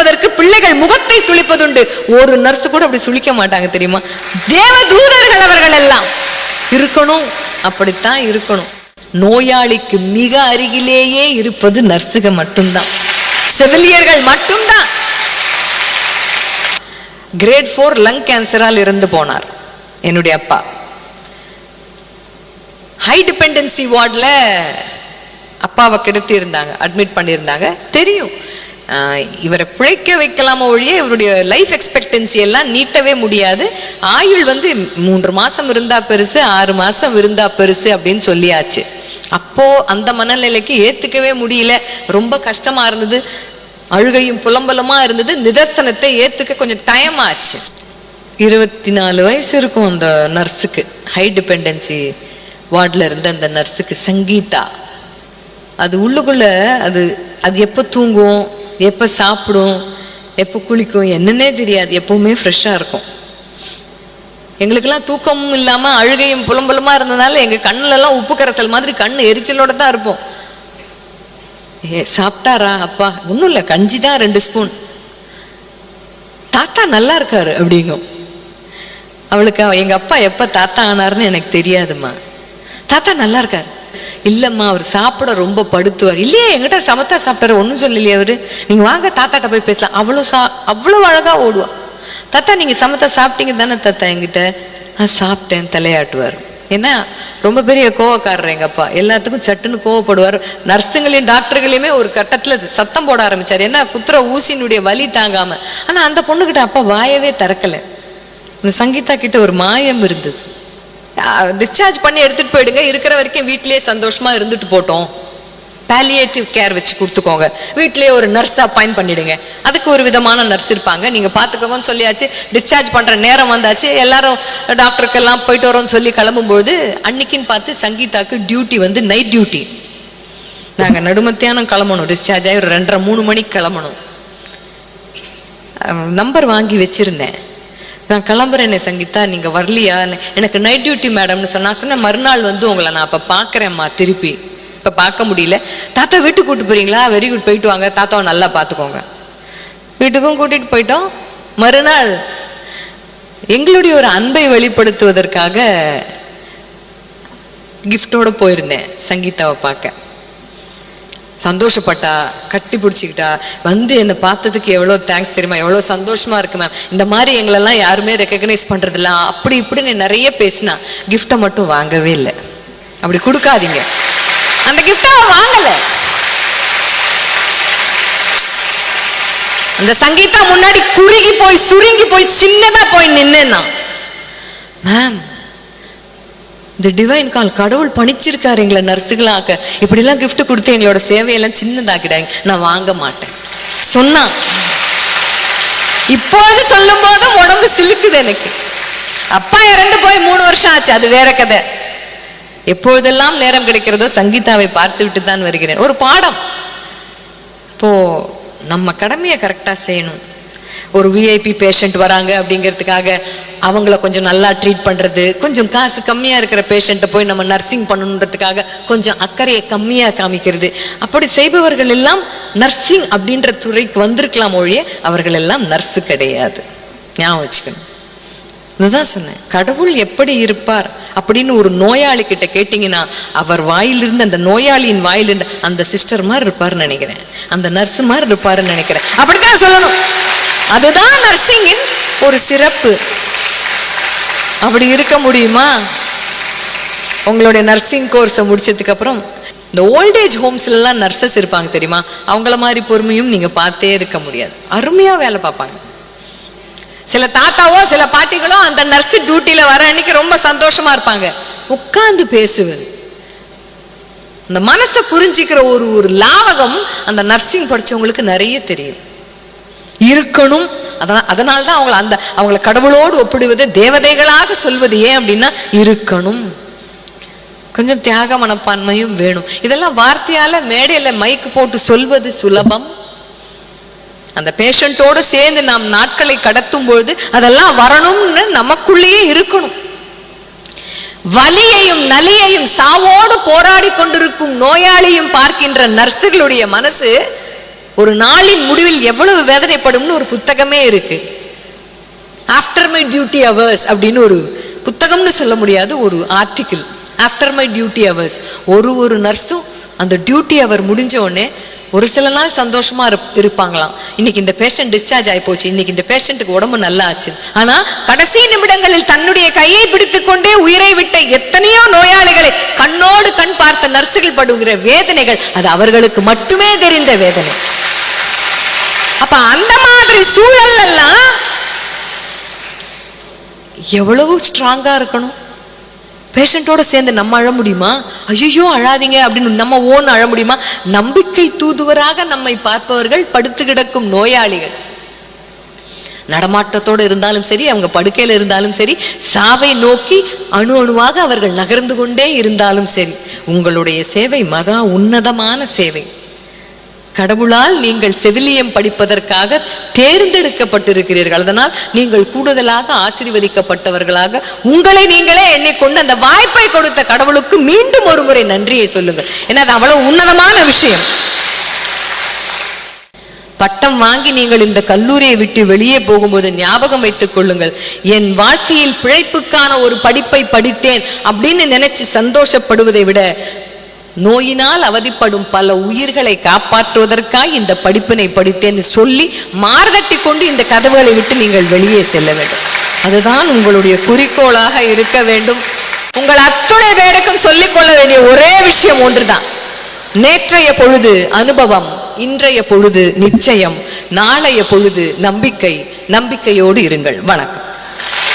சுளிப்பதற்கு பிள்ளைகள் முகத்தை சுளிப்பதுண்டு ஒரு நர்ஸ் கூட அப்படி சுளிக்க மாட்டாங்க தெரியுமா? தேவ தூதர்கள் அவர்கள் எல்லாம். இருக்கணும் அப்படித்தான் இருக்கணும். நோயாளிக்கு மிக அருகிலேயே இருப்பது நர்சுக மட்டும்தான். செவிலியர்கள் மட்டும்தான். கிரேட் ஃபோர் லங் கேன்சரால் இறந்து போனார் என்னுடைய அப்பா. ஹை டிபெண்டன்சி வார்டில் அப்பாவை கெடுத்து இருந்தாங்க அட்மிட் பண்ணியிருந்தாங்க. தெரியும். இவரை பிழைக்க வைக்கலாமோ ஒழிய இவருடைய லைஃப் எக்ஸ்பெக்டன்சி எல்லாம் நீட்டவே முடியாது. ஆயுள் வந்து மூன்று மாதம் இருந்தால் பெருசு ஆறு மாதம் இருந்தால் பெருசு அப்படின்னு சொல்லியாச்சு. அப்போது அந்த மனநிலைக்கு ஏற்றுக்கவே முடியல. ரொம்ப கஷ்டமாக இருந்தது. அழுகையும் புலம்பலமாக இருந்தது. நிதர்சனத்தை ஏற்றுக்க கொஞ்சம் டைம் ஆச்சு. இருபத்தி நாலு வயசு இருக்கும் அந்த நர்ஸுக்கு. ஹை டிபெண்டன்சி வார்டில் இருந்த அந்த நர்ஸுக்கு சங்கீதா. அது உள்ளுக்குள்ளே அது அது எப்போ தூங்கும்? எப்போ சாப்பிடும் எப்போ குளிக்கும் என்னன்னே தெரியாது. எப்பவுமே ஃப்ரெஷ்ஷாக இருக்கும். எங்களுக்கெல்லாம் தூக்கமும் இல்லாமல் அழுகையும் புலம்பலுமா இருந்ததுனால எங்கள் கண்ணுலலாம் உப்பு கரைசல் மாதிரி கண் எரிச்சலோட தான் இருப்போம். ஏ சாப்பிட்டாரா? அப்பா ஒன்றும் இல்லை. கஞ்சி தான் ரெண்டு ஸ்பூன் தாத்தா நல்லா இருக்காரு அப்படிங்கும். அவளுக்கு எங்கள் அப்பா எப்போ தாத்தா ஆனாருன்னு எனக்கு தெரியாதும்மா. தாத்தா நல்லா இருக்காரு. இல்லம்மா அவர் சாப்பிட ரொம்ப படுத்துவார். இல்லையே எங்கிட்ட சமத்தா சாப்பிட்டாரு. ஒன்றும் சொல்லலையே அவரு. நீங்க வாங்க தாத்தாட்ட போய் பேசலாம். அவ்வளோ சா அவ்வளோ அழகா ஓடுவா. தாத்தா நீங்க சமத்தா சாப்பிட்டீங்க தானே தாத்தா என்கிட்ட? நான் சாப்பிட்டேன் தலையாட்டுவார். ஏன்னா ரொம்ப பெரிய கோவக்காரர் எங்கள் அப்பா. எல்லாத்துக்கும் சட்டுன்னு கோவப்படுவார். நர்ஸுங்களையும் டாக்டர்களையுமே ஒரு கட்டத்துல சத்தம் போட ஆரம்பித்தார் ஏன்னா குத்துற ஊசினுடைய வலி தாங்காம. ஆனா அந்த பொண்ணுகிட்ட அப்பா வாயவே திறக்கல. இந்த சங்கீதா கிட்ட ஒரு மாயம் இருந்தது. டிஸ்சார்ஜ் பண்ணி எடுத்துட்டு போயிடுங்க. இருக்கிற வரைக்கும் வீட்டிலேயே சந்தோஷமா இருந்துட்டு போட்டோம். பேலியேட்டிவ் கேர் வச்சு கொடுத்துக்கோங்க. வீட்டிலேயே ஒரு நர்ஸ் அப்பாயின் பண்ணிடுங்க. அதுக்கு ஒரு விதமான நர்ஸ் இருப்பாங்க. நீங்க பாத்துக்கோங்கன்னு சொல்லியாச்சு. டிஸ்சார்ஜ் பண்ற நேரம் வந்தாச்சு. எல்லாரும் டாக்டருக்கெல்லாம் போயிட்டு வரோம்னு சொல்லி கிளம்பும்போது அன்னைக்குன்னு பார்த்து சங்கீதாக்கு டியூட்டி வந்து நைட் டியூட்டி நாங்க நடுமத்தியானம் கிளம்பணும். டிஸ்சார்ஜ் ஆகி ஒரு ரெண்டரை மூணு மணிக்கு கிளம்பணும். நம்பர் வாங்கி வச்சிருந்தேன். நான் கிளம்புறேனே சங்கீதா நீங்கள் வரலையா? எனக்கு நைட் டியூட்டி மேடம்னு சொன்னா சொன்னேன் மறுநாள் வந்து உங்களை நான் அப்போ பார்க்குறேம்மா திருப்பி. இப்போ பார்க்க முடியல. தாத்தா வீட்டுக்கு கூட்டு போறீங்களா? வெரி குட் போயிட்டு வாங்க. தாத்தாவை நல்லா பார்த்துக்கோங்க. வீட்டுக்கும் கூட்டிட்டு போயிட்டோம். மறுநாள் எங்களுடைய ஒரு அன்பை வெளிப்படுத்துவதற்காக கிஃப்டோட போயிருந்தேன் சங்கீதாவை பார்க்க. சந்தோஷப்பட்டா கட்டி பிடிச்சிக்கிட்டா வந்து என்னை பார்த்ததுக்கு எவ்வளோ தேங்க்ஸ் தெரியுமா? எவ்வளோ சந்தோஷமாக இருக்கு மேம் இந்த மாதிரி எங்களெல்லாம் யாருமே ரெக்கக்னைஸ் பண்ணுறதில்ல அப்படி இப்படின்னு நிறைய பேசினா கிஃப்டை மட்டும் வாங்கவே இல்லை. அப்படி கொடுக்காதீங்க. அந்த கிஃப்டை வாங்கலை. அந்த சங்கீதா முன்னாடி குறுகி போய் சுருங்கி போய் சின்னதா போய் நின்னேன்னா மேம் இந்த டிவைன் கால் கடவுள் பணிச்சிருக்காரு எங்களை நர்ஸுகளாக்க இப்படிலாம் கிஃப்ட் கொடுத்து எங்களோட சேவையெல்லாம் சின்னதாக்கிடாங்க நான் வாங்க மாட்டேன். சொன்னா. இப்பொழுது சொல்லும் போதும் உடம்பு சிலுக்குது எனக்கு. அப்பா இறந்து போய் மூணு வருஷம் ஆச்சு அது வேற கதை. எப்பொழுதெல்லாம் நேரம் கிடைக்கிறதோ சங்கீதாவை பார்த்து விட்டு தான் வருகிறேன். ஒரு பாடம். இப்போ நம்ம கடமையை கரெக்டாக செய்யணும். ஒரு விஐபி பேஷண்ட் வராங்க அப்படிங்கிறதுக்காக அவங்கள கொஞ்சம் நல்லா ட்ரீட் பண்றது கொஞ்சம் காசு கம்மியா இருக்கிற பேஷண்ட்டை போய் நம்ம நர்சிங் பண்ணணுன்றதுக்காக கொஞ்சம் அக்கறையை கம்மியா காமிக்கிறது. அப்படி செய்பவர்கள் எல்லாம் நர்சிங் அப்படின்ற துறைக்கு வந்திருக்கலாம் ஒழிய அவர்கள் எல்லாம் நர்ஸு கிடையாது. ஞாபகம் வச்சுக்கணும். இதுதான் சொன்னேன். கடவுள் எப்படி இருப்பார் அப்படின்னு ஒரு நோயாளி கிட்ட கேட்டீங்கன்னா அவர் வாயிலிருந்து அந்த நோயாளியின் வாயிலிருந்து அந்த சிஸ்டர் மாதிரி இருப்பாருன்னு நினைக்கிறேன். அந்த நர்ஸ் மாதிரி இருப்பாருன்னு நினைக்கிறேன். அப்படித்தான் சொல்லணும். அதுதான் நர்சிங்கின் ஒரு சிறப்பு. அப்படி இருக்க முடியுமா? உங்களுடைய நர்சிங் கோர்ஸை முடிச்சதுக்கு அப்புறம் இந்த ஓல்டேஜ் ஹோம்ஸ்லாம் நர்சஸ் இருப்பாங்க தெரியுமா? அவங்கள மாதிரி பொறுமையும் நீங்கள் பார்த்தே இருக்க முடியாது. அருமையாக வேலை பார்ப்பாங்க. சில தாத்தாவோ சில பாட்டிகளோ அந்த நர்ஸ் டியூட்டியில் வர அன்னைக்கு ரொம்ப சந்தோஷமாக இருப்பாங்க. உட்காந்து பேசுவது. அந்த மனசை புரிஞ்சிக்கிற ஒரு ஒரு லாவகம் அந்த நர்சிங் படித்தவங்களுக்கு நிறைய தெரியும். இருக்கணும். அதனால் அதனால தான் அவங்கள அந்த அவங்கள கடவுளோடு ஒப்பிடுவது தேவதைகளாக சொல்வது ஏன் அப்படின்னா இருக்கணும். கொஞ்சம் தியாக மனப்பான்மையும் வேணும். இதெல்லாம் வார்த்தையால மேடையில மைக்கு போட்டு சொல்வது சுலபம். அந்த பேஷண்ட்டோடு சேர்ந்து நாம் நாட்களை கடத்தும் பொழுது அதெல்லாம் வரணும்னு நமக்குள்ளேயே இருக்கணும். வலியையும் நலியையும் சாவோடு போராடி கொண்டிருக்கும் நோயாளியும் பார்க்கின்ற நர்ஸுகளுடைய மனசு ஒரு நாளின் முடிவில் எவ்வளவு வேதனைப்படும்னு ஒரு புத்தகமே இருக்கு. ஆஃப்டர் மை டியூட்டி அவர்ஸ் அப்படின்னு ஒரு புத்தகம்னு சொல்ல முடியாது ஒரு article after my duty hours ஒரு ஒரு நர்ஸும் அந்த டியூட்டி அவர் முடிஞ்ச உடனே ஒரு சில நாள் சந்தோஷமா இருப்- இருப்பாங்களாம். இன்னைக்கு இந்த பேஷண்ட் டிஸ்சார்ஜ் ஆகி போச்சு இன்னைக்கு இந்த பேஷண்ட்டுக்கு உடம்பு நல்லா ஆச்சு. ஆனா கடைசி நிமிடங்களில் தன்னுடைய கையை பிடித்துக்கொண்டே உயிரை விட்ட எத்தனையோ நோயாளிகளை கண்ணோடு கண் பார்த்த நர்சுகள் படுகிற வேதனைகள் அது அவர்களுக்கு மட்டுமே தெரிந்த வேதனை. அப்ப அந்த மாதிரி சூழல் எல்லாம் எவ்வளவு ஸ்ட்ராங்கா இருக்கணும்? பேஷண்டோட சேர்ந்து நம்ம அழ முடியுமா? ஐயோ அழாதீங்க அப்படின்னு நம்ம ஓன் அழ முடியுமா? நம்பிக்கை தூதுவராக நம்மை பார்ப்பவர்கள் படுத்து கிடக்கும் நோயாளிகள். நடமாட்டத்தோடு இருந்தாலும் சரி அவங்க படுக்கையில் இருந்தாலும் சரி சாவை நோக்கி அணு அணுவாக அவர்கள் நகர்ந்து கொண்டே இருந்தாலும் சரி உங்களுடைய சேவை மகா உன்னதமான சேவை. கடவுளால் நீங்கள் செவிலியம் படிப்பதற்காக தேர்ந்தெடுக்கப்பட்டிருக்கிறீர்கள். அதனால் நீங்கள் கூடுதலாக ஆசீர்வதிக்கப்பட்டவர்களாக உங்களை நீங்களே எண்ணிக்கொண்டு அந்த வாய்ப்பை கொடுத்த கடவுளுக்கு மீண்டும் ஒரு முறை நன்றியை சொல்லுங்கள். ஏன்னா அது அவ்வளவு உன்னதமான விஷயம். பட்டம் வாங்கி நீங்கள் இந்த கல்லூரியை விட்டு வெளியே போகும்போது ஞாபகம் வைத்துக் கொள்ளுங்கள். என் வாழ்க்கையில் பிழைப்புக்கான ஒரு படிப்பை படித்தேன் அப்படின்னு நினைச்சு சந்தோஷப்படுவதை விட நோயினால் அவதிப்படும் பல உயிர்களை காப்பாற்றுவதற்காய் இந்த படிப்பினை படித்தேன்னு சொல்லி மார்தட்டி கொண்டு இந்த கதவுகளை விட்டு நீங்கள் வெளியே செல்ல வேண்டும். அதுதான் உங்களுடைய குறிக்கோளாக இருக்க வேண்டும். உங்கள் அத்துணை பேருக்கும் சொல்லிக் கொள்ள வேண்டிய ஒரே விஷயம் ஒன்றுதான். நேற்றைய பொழுது அனுபவம். இன்றைய பொழுது நிச்சயம் நாளைய பொழுது நம்பிக்கை நம்பிக்கையோடு இருங்கள். வணக்கம்.